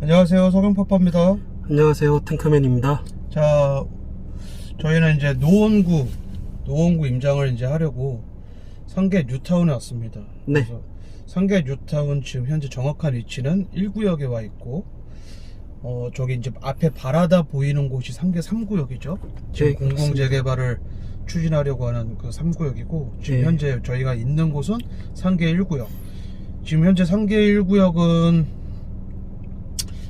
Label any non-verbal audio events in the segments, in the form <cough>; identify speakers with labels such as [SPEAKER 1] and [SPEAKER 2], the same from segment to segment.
[SPEAKER 1] 안녕하세요. 석영파파입니다.
[SPEAKER 2] 안녕하세요. 탱크맨입니다.
[SPEAKER 1] 자 저희는 이제 노원구 노원구 임장을 이제 하려고 상계 뉴타운에 왔습니다.
[SPEAKER 2] 네.
[SPEAKER 1] 그래서 상계 뉴타운 지금 현재 정확한 위치는 1구역에 와 있고 어 저기 이제 앞에 바라다 보이는 곳이 상계 3구역이죠? 지금
[SPEAKER 2] 네,
[SPEAKER 1] 공공
[SPEAKER 2] 그렇습니다.
[SPEAKER 1] 재개발을 추진하려고 하는 그 3구역이고 지금
[SPEAKER 2] 네.
[SPEAKER 1] 현재 저희가 있는 곳은 상계 1구역. 지금 현재 상계 1구역은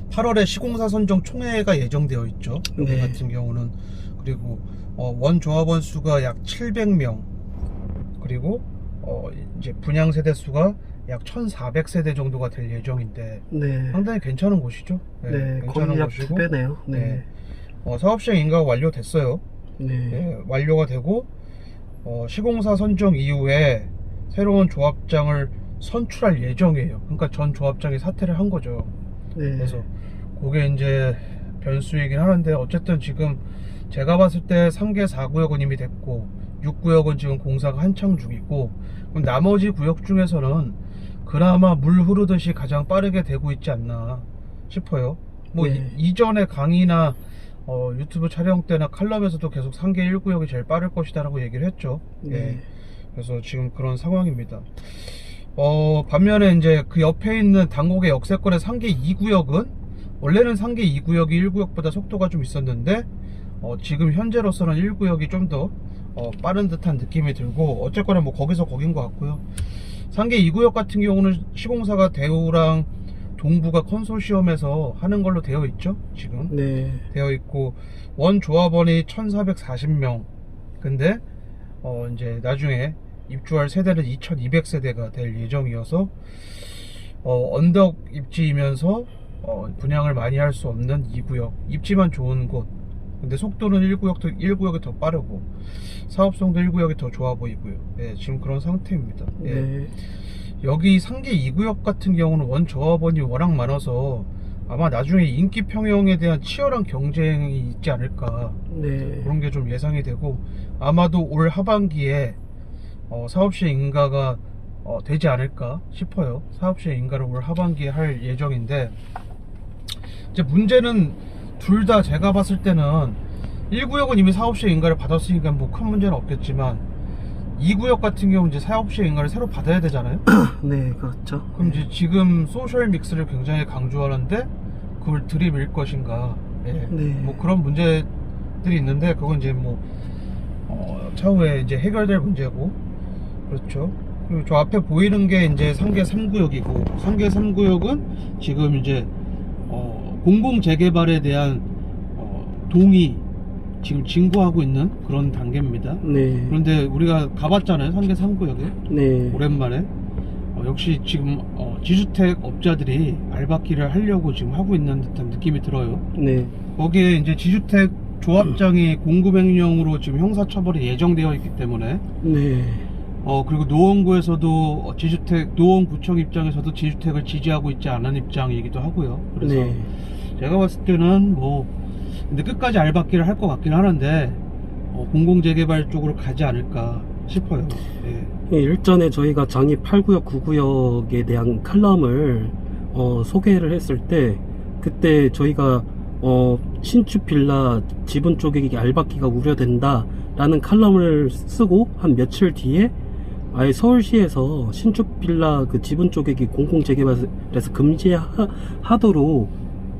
[SPEAKER 1] 8월에 시공사 선정 총회가 예정되어 있죠. 여기
[SPEAKER 2] 네.
[SPEAKER 1] 같은 경우는 그리고 어, 원 조합원 수가 약 700명 그리고 어, 이제 분양 세대 수가 약 1,400세대 정도가 될 예정인데
[SPEAKER 2] 네,
[SPEAKER 1] 상당히 괜찮은 곳이죠.
[SPEAKER 2] 네, 거의 약두 배네요
[SPEAKER 1] 네.
[SPEAKER 2] 네,
[SPEAKER 1] 어, 사업 시행 인가가 완료됐어요.
[SPEAKER 2] 네,
[SPEAKER 1] 예, 완료가 되고 어, 시공사 선정 이후에 새로운 조합장을 선출할 예정이에요. 그러니까 전 조합장이 사퇴를 한 거죠.
[SPEAKER 2] 네,
[SPEAKER 1] 그래서 그게 이제 변수이긴 하는데 어쨌든 지금 제가 봤을 때 3개 4구역은 이미 됐고 6구역은 지금 공사가 한창 중이고 그럼 나머지 구역 중에서는 그나마 물 흐르듯이 가장 빠르게 되고 있지 않나 싶어요. 뭐
[SPEAKER 2] 네.
[SPEAKER 1] 이, 전에 강의나 어, 유튜브 촬영 때나 칼럼에서도 계속 3개 1구역이 제일 빠를 것이다라고 얘기를 했죠. 예.
[SPEAKER 2] 네,
[SPEAKER 1] 그래서 지금 그런 상황입니다. 어, 반면에 이제 그 옆에 있는 당곡의 역세권의 상계 2구역은 원래는 상계 2구역이 1구역보다 속도가 좀 있었는데 어, 지금 현재로서는 1구역이 좀더 어, 빠른 듯한 느낌이 들고 어쨌거나 뭐 거기서 거긴 것 같고요. 상계 2구역 같은 경우는 시공사가 대우랑 동부가 컨소시엄에서 하는 걸로 되어 있죠. 지금.
[SPEAKER 2] 네,
[SPEAKER 1] 되어 있고 원 조합원이 1,440명. 근데 어 이제 나중에 입주할 세대는 2,200세대가 될 예정이어서 어 언덕 입지이면서 어 분양을 많이 할 수 없는 2구역. 입지만 좋은 곳. 근데 속도는 1구역도 1구역이 더 빠르고 사업성도 1구역이 더 좋아 보이고요. 예, 지금 그런 상태입니다. 예.
[SPEAKER 2] 네,
[SPEAKER 1] 여기 상계 2구역 같은 경우는 원 조합원이 워낙 많아서 아마 나중에 인기 평형에 대한 치열한 경쟁이 있지 않을까
[SPEAKER 2] 네,
[SPEAKER 1] 그런 게 좀 예상이 되고 아마도 올 하반기에 어, 사업시행 인가가 어, 되지 않을까 싶어요. 사업시행 인가를 올 하반기에 할 예정인데 이제 문제는 둘 다 제가 봤을 때는 1구역은 이미 사업시행 인가를 받았으니까 뭐 큰 문제는 없겠지만 2구역 같은 경우는 이제 사업시행 인가를 새로 받아야 되잖아요. <clears throat>
[SPEAKER 2] 네, 그렇죠.
[SPEAKER 1] 그럼 이제 지금 소셜 믹스를 굉장히 강조하는데 그걸 들이밀 것인가? 예.
[SPEAKER 2] 네.
[SPEAKER 1] 뭐 그런 문제들이 있는데 그건 이제 뭐 어, 차후에 이제 해결될 문제고 그렇죠. 그리고 저 앞에 보이는 게 이제 상계 3구역이고 상계 3구역은 지금 이제 어, 공공 재개발에 대한 어, 동의 지금 진구하고 있는 그런 단계입니다.
[SPEAKER 2] 네,
[SPEAKER 1] 그런데 우리가 가봤잖아요 상계 3구역에.
[SPEAKER 2] 네,
[SPEAKER 1] 오랜만에 어, 역시 지금 어, 지주택 업자들이 알바키를 하려고 지금 하고 있는 듯한 느낌이 들어요.
[SPEAKER 2] 네,
[SPEAKER 1] 거기에 이제 지주택 조합장이 공급행령으로 지금 형사처벌이 예정되어 있기 때문에
[SPEAKER 2] 네,
[SPEAKER 1] 어 그리고 노원구에서도 어, 지주택 노원구청 입장에서도 지주택을 지지하고 있지 않은 입장이기도 하고요. 그래서
[SPEAKER 2] 네,
[SPEAKER 1] 제가 봤을 때는 뭐 근데 끝까지 알바키를 할 것 같긴 하는데 어, 공공재개발 쪽으로 가지 않을까 싶어요. 예.
[SPEAKER 2] 예, 일전에 저희가 장입 8구역, 9구역에 대한 칼럼을 어, 소개를 했을 때 그때 저희가 어, 신축 빌라 지분 쪼개기 알바키가 우려된다라는 칼럼을 쓰고 한 며칠 뒤에 아예 서울시에서 신축 빌라 그 지분 쪼개기 공공 재개발에서 금지하도록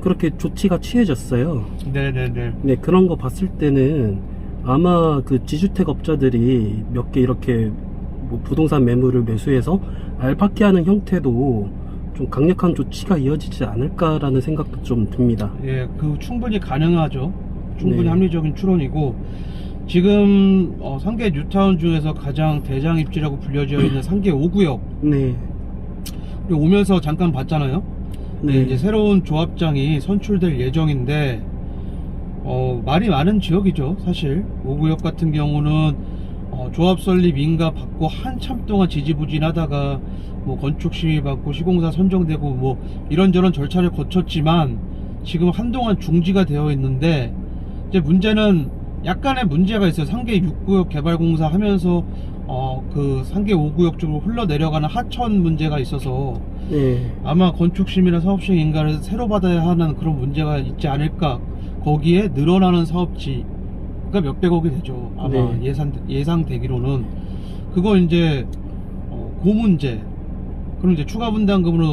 [SPEAKER 2] 그렇게 조치가 취해졌어요.
[SPEAKER 1] 네네네.
[SPEAKER 2] 네, 그런 거 봤을 때는 아마 그 지주택 업자들이 몇 개 이렇게 뭐 부동산 매물을 매수해서 알바키 하는 형태도 좀 강력한 조치가 이어지지 않을까라는 생각도 좀 듭니다.
[SPEAKER 1] 예, 그 충분히 가능하죠. 충분히
[SPEAKER 2] 네.
[SPEAKER 1] 합리적인 추론이고 지금 어, 상계 뉴타운 중에서 가장 대장 입지라고 불려져 있는 상계 5구역
[SPEAKER 2] 네.
[SPEAKER 1] 오면서 잠깐 봤잖아요. 네,
[SPEAKER 2] 네.
[SPEAKER 1] 이제 새로운 조합장이 선출될 예정인데 어, 말이 많은 지역이죠. 사실 5구역 같은 경우는 어, 조합 설립 인가 받고 한참 동안 지지부진하다가 뭐 건축 시위 받고 시공사 선정되고 뭐 이런저런 절차를 거쳤지만 지금 한동안 중지가 되어 있는데 이제 문제는 약간의 문제가 있어요. 상계 6구역 개발공사 하면서 어, 그 상계 5구역 쪽으로 흘러내려가는 하천 문제가 있어서
[SPEAKER 2] 네.
[SPEAKER 1] 아마 건축심이나 사업시행 인가를 새로 받아야 하는 그런 문제가 있지 않을까. 거기에 늘어나는 사업지가 몇백억이 되죠. 아마
[SPEAKER 2] 네.
[SPEAKER 1] 예산 예상되기로는 그거 이제 어, 그 문제. 그럼 이제 추가 분담금으로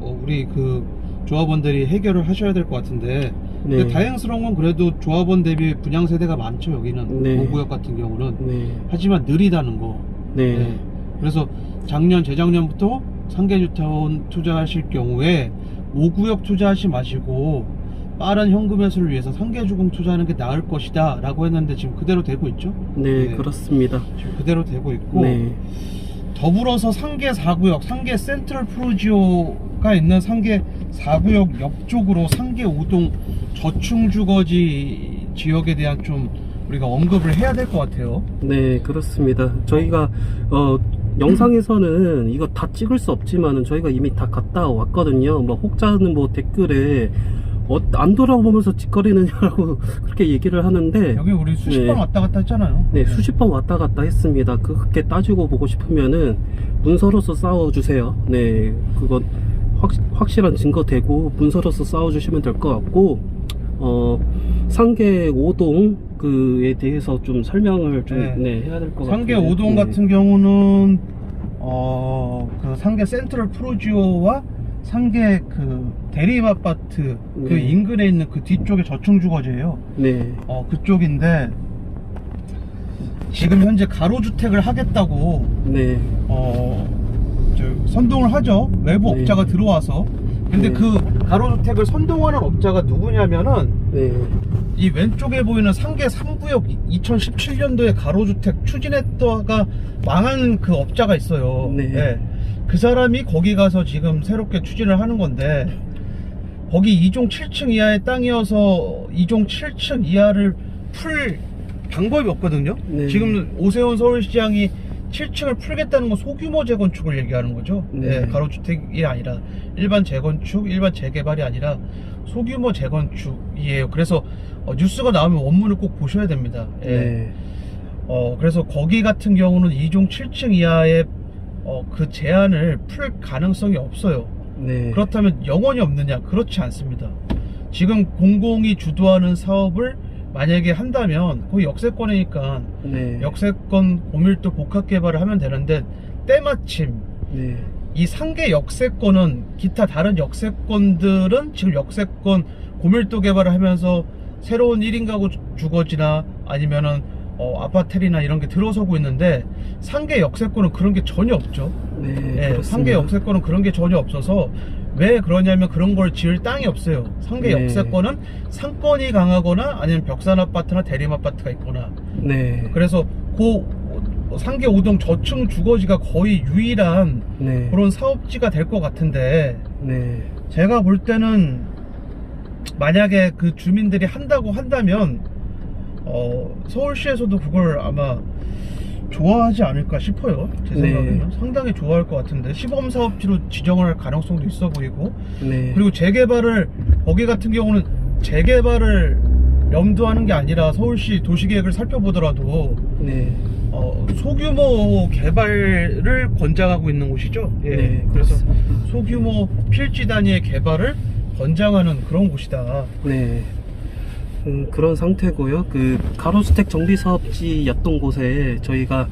[SPEAKER 1] 어, 우리 그 조합원들이 해결을 하셔야 될 것 같은데. 근데
[SPEAKER 2] 네.
[SPEAKER 1] 다행스러운 건 그래도 조합원 대비 분양 세대가 많죠 여기는
[SPEAKER 2] 네.
[SPEAKER 1] 5구역 같은 경우는.
[SPEAKER 2] 네.
[SPEAKER 1] 하지만 느리다는 거.
[SPEAKER 2] 네.
[SPEAKER 1] 네. 그래서 작년 재작년부터 상계뉴타운 투자하실 경우에 5구역 투자하지 마시고 빠른 현금 회수를 위해서 상계주공 투자하는 게 나을 것이다 라고 했는데 지금 그대로 되고 있죠
[SPEAKER 2] 네,
[SPEAKER 1] 네.
[SPEAKER 2] 그렇습니다.
[SPEAKER 1] 지금 그대로 되고 있고
[SPEAKER 2] 네.
[SPEAKER 1] 더불어서 상계 4구역 상계 센트럴 프로지오가 있는 상계 4구역 옆쪽으로 상계 5동 저층주거지 지역에 대한 좀 우리가 언급을 해야 될 것 같아요
[SPEAKER 2] 네, 그렇습니다. 저희가 어 영상에서는 이거 다 찍을 수 없지만은 저희가 이미 다 갔다 왔거든요. 뭐 혹자는 뭐 댓글에 어, 안 돌아보면서 짓거리느냐고 <laughs> 그렇게 얘기를 하는데
[SPEAKER 1] 여기 우리 수십
[SPEAKER 2] 네.
[SPEAKER 1] 번 왔다 갔다 했잖아요
[SPEAKER 2] 네, 수십 번 왔다 갔다 했습니다. 그- 그렇게 따지고 보고 싶으면은 문서로서 싸워주세요. 네, 그건 확, 확실한 증거 되고 문서로서 싸워주시면 될 것 같고, 어, 상계 5동 그에 대해서 좀 설명을 좀
[SPEAKER 1] 네.
[SPEAKER 2] 네, 해야 될 것 같아요.
[SPEAKER 1] 상계 5동 같은 경우는 어, 그 상계 센트럴 프로지오와 상계 그 대림 아파트 그
[SPEAKER 2] 네.
[SPEAKER 1] 인근에 있는 그 뒤쪽에 저층 주거지예요.
[SPEAKER 2] 네,
[SPEAKER 1] 어, 그쪽인데 지금 현재 가로 주택을 하겠다고
[SPEAKER 2] 네,
[SPEAKER 1] 어, 저 선동을 하죠. 외부
[SPEAKER 2] 네.
[SPEAKER 1] 업자가 들어와서. 근데
[SPEAKER 2] 네.
[SPEAKER 1] 그 가로 주택을 선동하는 업자가 누구냐면은
[SPEAKER 2] 네,
[SPEAKER 1] 이 왼쪽에 보이는 상계 3구역 2017년도에 가로주택 추진했다가 망한 그 업자가 있어요.
[SPEAKER 2] 네.
[SPEAKER 1] 그 사람이 거기 가서 지금 새롭게 추진을 하는 건데 거기 2종 7층 이하의 땅이어서 2종 7층 이하를 풀 방법이 없거든요.
[SPEAKER 2] 네.
[SPEAKER 1] 지금 오세훈 서울시장이 7층을 풀겠다는 건 소규모 재건축을 얘기하는 거죠.
[SPEAKER 2] 네.
[SPEAKER 1] 네, 가로주택이 아니라 일반 재건축, 일반 재개발이 아니라 소규모 재건축이에요. 그래서 어, 뉴스가 나오면 원문을 꼭 보셔야 됩니다. 예.
[SPEAKER 2] 네,
[SPEAKER 1] 어, 그래서 거기 같은 경우는 2종 7층 이하의 어, 그 제한을 풀 가능성이 없어요.
[SPEAKER 2] 네,
[SPEAKER 1] 그렇다면 영원히 없느냐? 그렇지 않습니다. 지금 공공이 주도하는 사업을 만약에 한다면 거의 역세권이니까
[SPEAKER 2] 네,
[SPEAKER 1] 역세권 고밀도 복합 개발을 하면 되는데 때마침
[SPEAKER 2] 네,
[SPEAKER 1] 이 상계 역세권은 기타 다른 역세권들은 지금 역세권 고밀도 개발을 하면서 새로운 1인 가구 주- 주거지나 아니면은 어, 아파트나 이런 게 들어서고 있는데 상계 역세권은 그런 게 전혀 없죠.
[SPEAKER 2] 네,
[SPEAKER 1] 예,
[SPEAKER 2] 그렇습니다.
[SPEAKER 1] 상계 역세권은 그런 게 전혀 없어서 왜 그러냐면 그런 걸 지을 땅이 없어요. 상계
[SPEAKER 2] 네.
[SPEAKER 1] 역세권은 상권이 강하거나 아니면 벽산 아파트나 대림 아파트가 있거나
[SPEAKER 2] 네,
[SPEAKER 1] 그래서 그 상계 5동 저층 주거지가 거의 유일한
[SPEAKER 2] 네,
[SPEAKER 1] 그런 사업지가 될 것 같은데
[SPEAKER 2] 네,
[SPEAKER 1] 제가 볼 때는 만약에 그 주민들이 한다고 한다면 어, 서울시에서도 그걸 아마 좋아하지 않을까 싶어요 제
[SPEAKER 2] 네.
[SPEAKER 1] 생각에는 상당히 좋아할 것 같은데 시범 사업지로 지정을 할 가능성도 있어 보이고
[SPEAKER 2] 네,
[SPEAKER 1] 그리고 재개발을 거기 같은 경우는 재개발을 염두하는 게 아니라 서울시 도시계획을 살펴보더라도
[SPEAKER 2] 네,
[SPEAKER 1] 어, 소규모 개발을 권장하고 있는 곳이죠. 예.
[SPEAKER 2] 네,
[SPEAKER 1] 그래서. 소규모 필지 단위의 개발을 권장하는 그런 곳이다.
[SPEAKER 2] 네. 음, 그런 상태고요. 그 가로주택 정비 사업지였던 곳에 저희가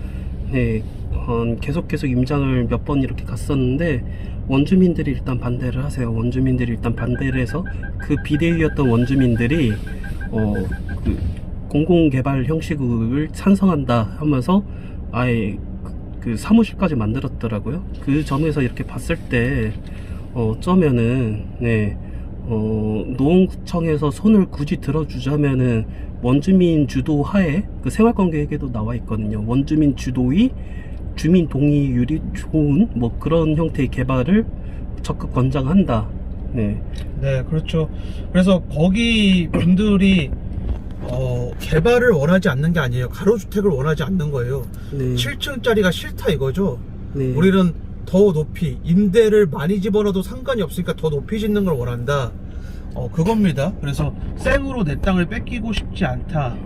[SPEAKER 2] 네, 어, 계속 계속 임장을 몇 번 이렇게 갔었는데 원주민들이 일단 반대를 하세요. 원주민들이 일단 반대를 해서 그 비대위였던 원주민들이 어, 그 공공개발 형식을 찬성한다 하면서 아예 그, 그 사무실까지 만들었더라고요. 그 점에서 이렇게 봤을 때 어, 어쩌면은 네. 어, 노원구청에서 손을 굳이 들어주자면은 원주민 주도 하에 그 생활권 계획에도 나와 있거든요. 원주민 주도의 주민 동의율이 좋은 뭐 그런 형태의 개발을 적극 권장한다. 네,
[SPEAKER 1] 네, 그렇죠. 그래서 거기 분들이 어, 개발을 원하지 않는 게 아니에요. 가로주택을 원하지 않는 거예요.
[SPEAKER 2] 네,
[SPEAKER 1] 7층짜리가 싫다 이거죠.
[SPEAKER 2] 네,
[SPEAKER 1] 우리는 더 높이 임대를 많이 집어넣어도 상관이 없으니까 더 높이 짓는 걸 원한다. 어 그겁니다. 그래서 생으로 내 땅을 뺏기고 싶지 않다.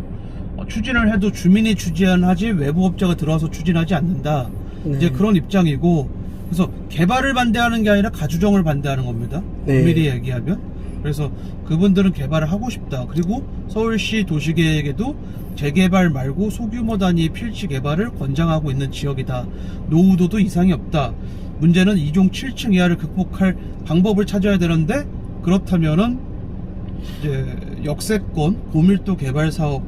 [SPEAKER 1] 어, 추진을 해도 주민이 추진하지 외부 업자가 들어와서 추진하지 않는다.
[SPEAKER 2] 네.
[SPEAKER 1] 이제 그런 입장이고 그래서 개발을 반대하는 게 아니라 가주정을 반대하는 겁니다.
[SPEAKER 2] 네.
[SPEAKER 1] 엄밀히 얘기하면. 그래서 그분들은 개발을 하고 싶다. 그리고 서울시 도시계획에도 재개발 말고 소규모 단위의 필지 개발을 권장하고 있는 지역이다. 노후도도 이상이 없다. 문제는 이종 7층 이하를 극복할 방법을 찾아야 되는데 그렇다면은 이제 역세권 고밀도 개발 사업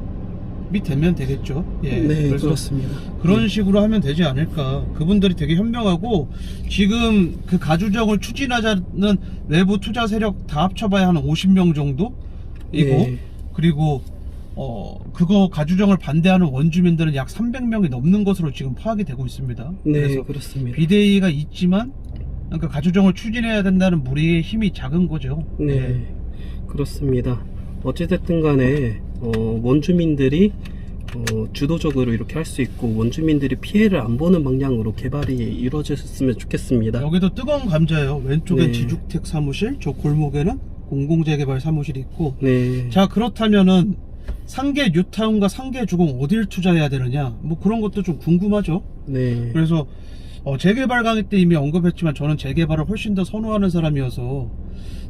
[SPEAKER 1] 이 되면 되겠죠. 예.
[SPEAKER 2] 네, 그렇습니다.
[SPEAKER 1] 그런 식으로 하면 되지 않을까. 그분들이 되게 현명하고 지금 그 가주정을 추진하자는 외부 투자 세력 다 합쳐봐야 한 50명 정도이고
[SPEAKER 2] 예.
[SPEAKER 1] 그리고 어 그거 가주정을 반대하는 원주민들은 약 300명이 넘는 것으로 지금 파악이 되고 있습니다.
[SPEAKER 2] 네,
[SPEAKER 1] 그래서
[SPEAKER 2] 그렇습니다.
[SPEAKER 1] 비대위가 있지만 그러니까 가주정을 추진해야 된다는 무리의 힘이 작은 거죠.
[SPEAKER 2] 네, 그렇습니다. 어찌됐든 간에 어, 원주민들이 어, 주도적으로 이렇게 할 수 있고 원주민들이 피해를 안 보는 방향으로 개발이 이루어졌으면 좋겠습니다.
[SPEAKER 1] 여기도 뜨거운 감자예요. 왼쪽엔
[SPEAKER 2] 네.
[SPEAKER 1] 지주택 사무실, 저 골목에는 공공재개발 사무실이 있고
[SPEAKER 2] 네,
[SPEAKER 1] 자 그렇다면은 상계 뉴타운과 상계 주공 어딜 투자해야 되느냐 뭐 그런 것도 좀 궁금하죠
[SPEAKER 2] 네,
[SPEAKER 1] 그래서 어, 재개발 강의 때 이미 언급했지만 저는 재개발을 훨씬 더 선호하는 사람이어서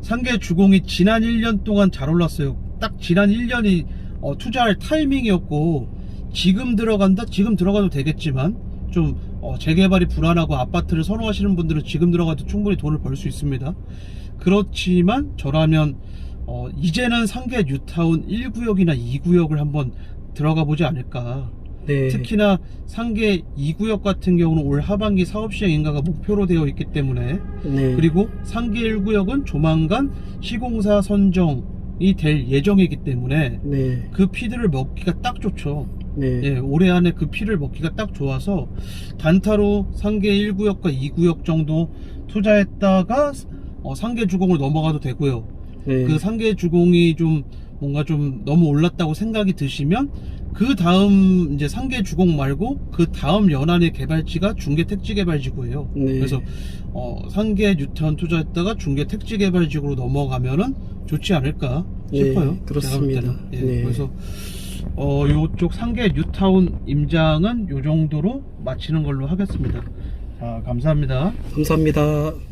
[SPEAKER 1] 상계 주공이 지난 1년 동안 잘 올랐어요 딱 지난 1년이 어, 투자할 타이밍이었고 지금 들어간다? 지금 들어가도 되겠지만 좀 어, 재개발이 불안하고 아파트를 선호하시는 분들은 지금 들어가도 충분히 돈을 벌 수 있습니다. 그렇지만 저라면 어, 이제는 상계 뉴타운 1구역이나 2구역을 한번 들어가 보지 않을까.
[SPEAKER 2] 네,
[SPEAKER 1] 특히나 상계 2구역 같은 경우는 올 하반기 사업 시행 인가가 목표로 되어 있기 때문에.
[SPEAKER 2] 네,
[SPEAKER 1] 그리고 상계 1구역은 조만간 시공사 선정 이 될 예정이기 때문에
[SPEAKER 2] 네,
[SPEAKER 1] 그 피드를 먹기가 딱 좋죠.
[SPEAKER 2] 네,
[SPEAKER 1] 예, 올해 안에 그 피를 먹기가 딱 좋아서 단타로 상계 1구역과 2구역 정도 투자했다가 어, 상계 주공을 넘어가도 되고요.
[SPEAKER 2] 네,
[SPEAKER 1] 그 상계 주공이 좀 뭔가 좀 너무 올랐다고 생각이 드시면 그 다음 이제 상계 주공 말고 그 다음 연안의 개발지가 중계 택지 개발지구예요.
[SPEAKER 2] 네.
[SPEAKER 1] 그래서 어, 상계 뉴타운 투자했다가 중계 택지 개발지구로 넘어가면은 좋지 않을까
[SPEAKER 2] 네,
[SPEAKER 1] 싶어요.
[SPEAKER 2] 그렇습니다.
[SPEAKER 1] 볼 때는. 예,
[SPEAKER 2] 네.
[SPEAKER 1] 그래서 어, 요쪽 상계 뉴타운 임장은 요 정도로 마치는 걸로 하겠습니다. 자, 감사합니다.
[SPEAKER 2] 감사합니다.